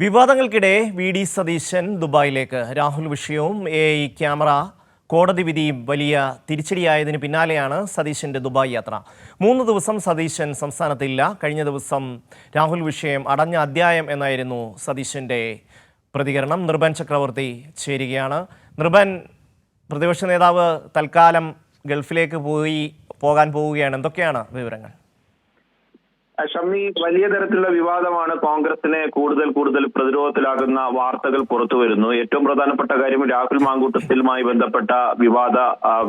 വിവാദങ്ങൾക്കിടെ V D Satheesan ദുബായിലേക്ക്. രാഹുൽ വിഷയവും A I camera കോടതി വിധിയും വലിയ തിരിച്ചടിയായതിന് പിന്നാലെയാണ് സതീശന്റെ ദുബായ് യാത്ര. മൂന്ന് ദിവസം സതീശൻ സംസ്ഥാനത്തില്ല. കഴിഞ്ഞ ദിവസം രാഹുൽ വിഷയം അടഞ്ഞ അധ്യായം എന്നായിരുന്നു സതീശന്റെ പ്രതികരണം. നിർഭൻ ചക്രവർത്തി ചേരുകയാണ്. നിർഭൻ പ്രതിപക്ഷ നേതാവ് തൽക്കാലം ഗൾഫിലേക്ക് പോയി പോകാൻ പോവുകയാണ്. എന്തൊക്കെയാണ് വിവരങ്ങൾ? ഷമ്മി വലിയ തരത്തിലുള്ള വിവാദമാണ് കോൺഗ്രസിനെ കൂടുതൽ കൂടുതൽ പ്രതിരോധത്തിലാകുന്ന വാർത്തകൾ പുറത്തു വരുന്നു. ഏറ്റവും പ്രധാനപ്പെട്ട കാര്യം രാഹുൽ മാങ്കൂട്ടത്തിലുമായി ബന്ധപ്പെട്ട വിവാദ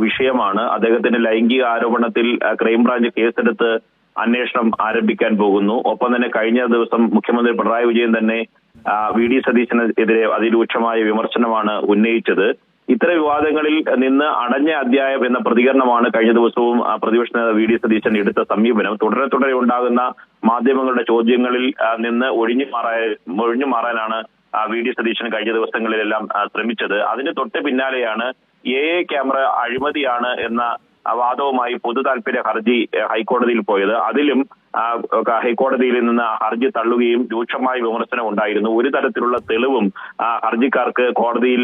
വിഷയമാണ്. അദ്ദേഹത്തിന്റെ ലൈംഗിക ആരോപണത്തിൽ ക്രൈംബ്രാഞ്ച് കേസെടുത്ത് അന്വേഷണം ആരംഭിക്കാൻ പോകുന്നു. ഒപ്പം തന്നെ കഴിഞ്ഞ ദിവസം മുഖ്യമന്ത്രി പിണറായി വിജയൻ തന്നെ വി. ഡി. സതീശനെതിരെ അതിരൂക്ഷമായ വിമർശനമാണ് ഉന്നയിച്ചത്. ഇത്തരം വിവാദങ്ങളിൽ നിന്ന് അടഞ്ഞ അധ്യായം എന്ന പ്രതികരണമാണ് കഴിഞ്ഞ ദിവസവും പ്രതിപക്ഷ നേതാവ് വി ഡി സതീശൻ എടുത്ത സമീപനം. തുടരെ തുടരെ ഉണ്ടാകുന്ന മാധ്യമങ്ങളുടെ ചോദ്യങ്ങളിൽ നിന്ന് ഒഴിഞ്ഞു മാറാൻ ഒഴിഞ്ഞു മാറാനാണ് വി ഡി സതീശൻ കഴിഞ്ഞ ദിവസങ്ങളിലെല്ലാം ശ്രമിച്ചത്. അതിന് തൊട്ട് പിന്നാലെയാണ് എ എ ക്യാമറ അഴിമതിയാണ് എന്ന വാദവുമായി പൊതു താല്പര്യ ഹർജി ഹൈക്കോടതിയിൽ പോയത്. അതിലും ഹൈക്കോടതിയിൽ നിന്ന് ഹർജി തള്ളുകയും രൂക്ഷമായ വിമർശനം ഉണ്ടായിരുന്നു. ഒരു തരത്തിലുള്ള തെളിവും ഹർജിക്കാർക്ക് കോടതിയിൽ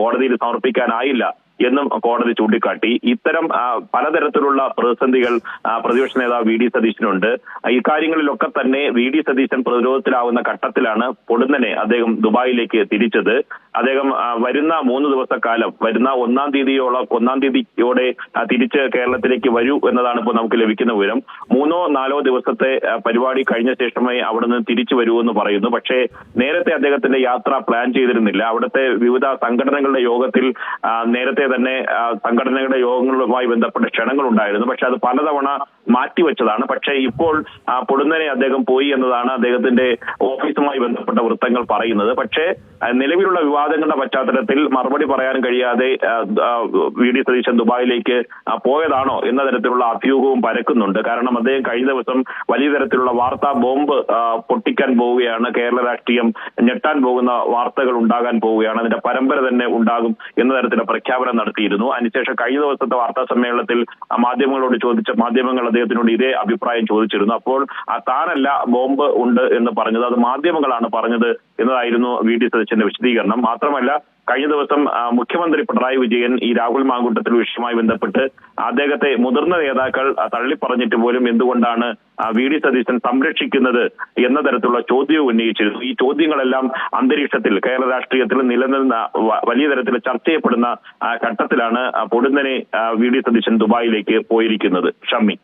കോടതിയിൽ സമർപ്പിക്കാനായില്ല. എന്നും കോടതി ചൂണ്ടിക്കാട്ടി. ഇത്തരം പലതരത്തിലുള്ള പ്രതിസന്ധികൾ പ്രതിപക്ഷ നേതാവ് വി ഡി സതീശനുണ്ട്. ഇക്കാര്യങ്ങളിലൊക്കെ തന്നെ വി ഡി സതീശൻ പ്രതിരോധത്തിലാവുന്ന ഘട്ടത്തിലാണ് പൊടുന്നനെ അദ്ദേഹം ദുബായിലേക്ക് തിരിച്ചത്. അദ്ദേഹം വരുന്ന മൂന്ന് ദിവസക്കാലം വരുന്ന ഒന്നാം തീയതിയോളം ഒന്നാം തീയതിയോടെ തിരിച്ച് കേരളത്തിലേക്ക് വരൂ എന്നതാണ് ഇപ്പോൾ നമുക്ക് ലഭിക്കുന്ന വിവരം. മൂന്നോ നാലോ ദിവസത്തെ പരിപാടി കഴിഞ്ഞ ശേഷമേ അവിടെ നിന്ന് തിരിച്ചു വരൂ എന്ന് പറയുന്നു. പക്ഷേ നേരത്തെ അദ്ദേഹത്തിന്റെ യാത്ര പ്ലാൻ ചെയ്തിരുന്നില്ല. അവിടുത്തെ വിവിധ സംഘടനകളുടെ യോഗത്തിൽ ആ, തന്നെ സംഘടനകളുടെ യോഗങ്ങളുമായി ബന്ധപ്പെട്ട ക്ഷണങ്ങൾ ഉണ്ടായിരുന്നു പക്ഷെ അത് പലതവണ മാറ്റിവെച്ചതാണ്. പക്ഷേ ഇപ്പോൾ പൊടുന്നനെ അദ്ദേഹം പോയി എന്നതാണ് അദ്ദേഹത്തിന്റെ ഓഫീസുമായി ബന്ധപ്പെട്ട വൃത്തങ്ങൾ പറയുന്നത്. പക്ഷേ നിലവിലുള്ള വിവാദങ്ങളുടെ പശ്ചാത്തലത്തിൽ മറുപടി പറയാൻ കഴിയാതെ വി. ഡി. സതീശൻ ദുബായിലേക്ക് പോയതാണോ എന്ന തരത്തിലുള്ള അഭ്യൂഹവും പരക്കുന്നുണ്ട്. കാരണം അദ്ദേഹം കഴിഞ്ഞ ദിവസം വലിയ തരത്തിലുള്ള വാർത്താ ബോംബ് പൊട്ടിക്കാൻ പോവുകയാണ്. കേരള രാഷ്ട്രീയം ഞെട്ടാൻ പോകുന്ന വാർത്തകൾ ഉണ്ടാകാൻ പോവുകയാണ്. അതിന്റെ പരമ്പര തന്നെ ഉണ്ടാകും എന്ന തരത്തിലുള്ള പ്രഖ്യാപനം നടത്തിയിരുന്നു. അതിനുശേഷം കഴിഞ്ഞ ദിവസത്തെ വാർത്താ സമ്മേളനത്തിൽ മാധ്യമങ്ങളോട് ചോദിച്ച മാധ്യമങ്ങൾ അദ്ദേഹത്തിനോട് ഇതേ അഭിപ്രായം ചോദിച്ചിരുന്നു. അപ്പോൾ ആ താനല്ല ബോംബ് ഉണ്ട് എന്ന് പറഞ്ഞത് അത് മാധ്യമങ്ങളാണ് പറഞ്ഞത് എന്നതായിരുന്നു വി ഡി സതീശന്റെ വിശദീകരണം. മാത്രമല്ല കഴിഞ്ഞ ദിവസം മുഖ്യമന്ത്രി പിണറായി വിജയൻ ഈ രാഹുൽ മാങ്കൂട്ടത്തിൽ വിഷയമായി ബന്ധപ്പെട്ട് അദ്ദേഹത്തെ മുതിർന്ന നേതാക്കൾ തള്ളിപ്പറഞ്ഞിട്ട് പോലും എന്തുകൊണ്ടാണ് വി ഡി സതീശൻ സംരക്ഷിക്കുന്നത് എന്ന തരത്തിലുള്ള ചോദ്യവും ഉന്നയിച്ചിരുന്നു. ഈ ചോദ്യങ്ങളെല്ലാം അന്തരീക്ഷത്തിൽ കേരള രാഷ്ട്രീയത്തിൽ നിലനിന്ന വലിയ തരത്തിൽ ചർച്ച ചെയ്യപ്പെടുന്ന ഘട്ടത്തിലാണ് പൊടുന്നനെ വി ഡി സതീശൻ ദുബായിലേക്ക് പോയിരിക്കുന്നത്. ഷമ്മി.